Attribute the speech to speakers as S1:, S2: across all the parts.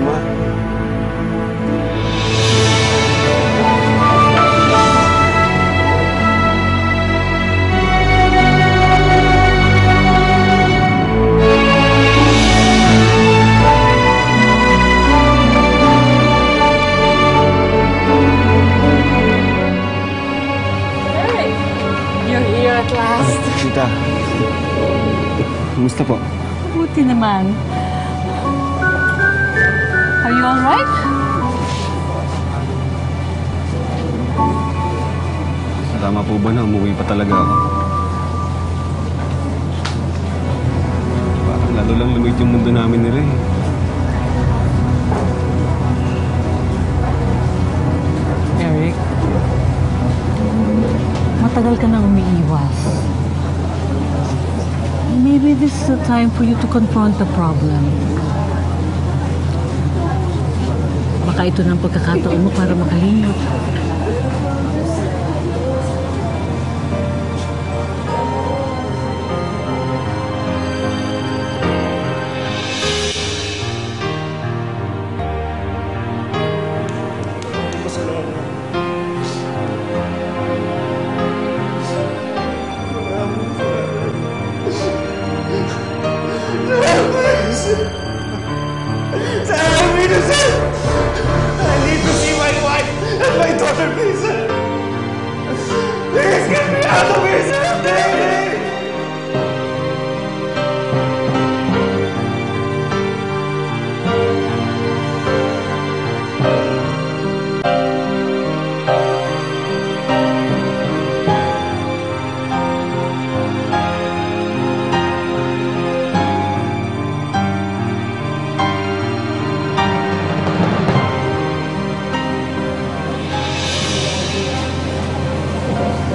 S1: buhay mo. at last.
S2: Tita, kumusta po?
S3: Buti naman. Alright?
S2: Tama po ba na umuwi pa talaga ako? Parang lalo lang lumit yung mundo namin nila eh.
S3: Eric, matagal ka nang umiiwas. Maybe this is the time for you to confront the problem. Baka ito ang pagkakataon mo para makalimot.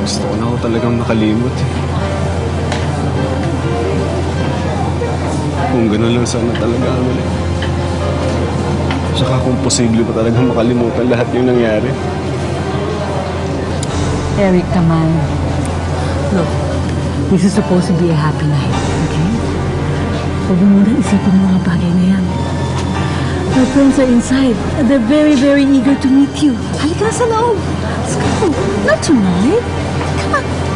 S2: Gusto ko na ako talagang nakalimot. Kung gano'n lang sana talaga ang ulit. Tsaka kung posible pa talaga makalimutan lahat yung nangyari.
S3: Eric, come on. Look, this is supposed to be a happy night, okay? Huwag mo muna isipin mga bagay na yan. My friends are inside. They're very, very eager to meet you. Halika na sa loob. Let's go. Not tonight. Come on.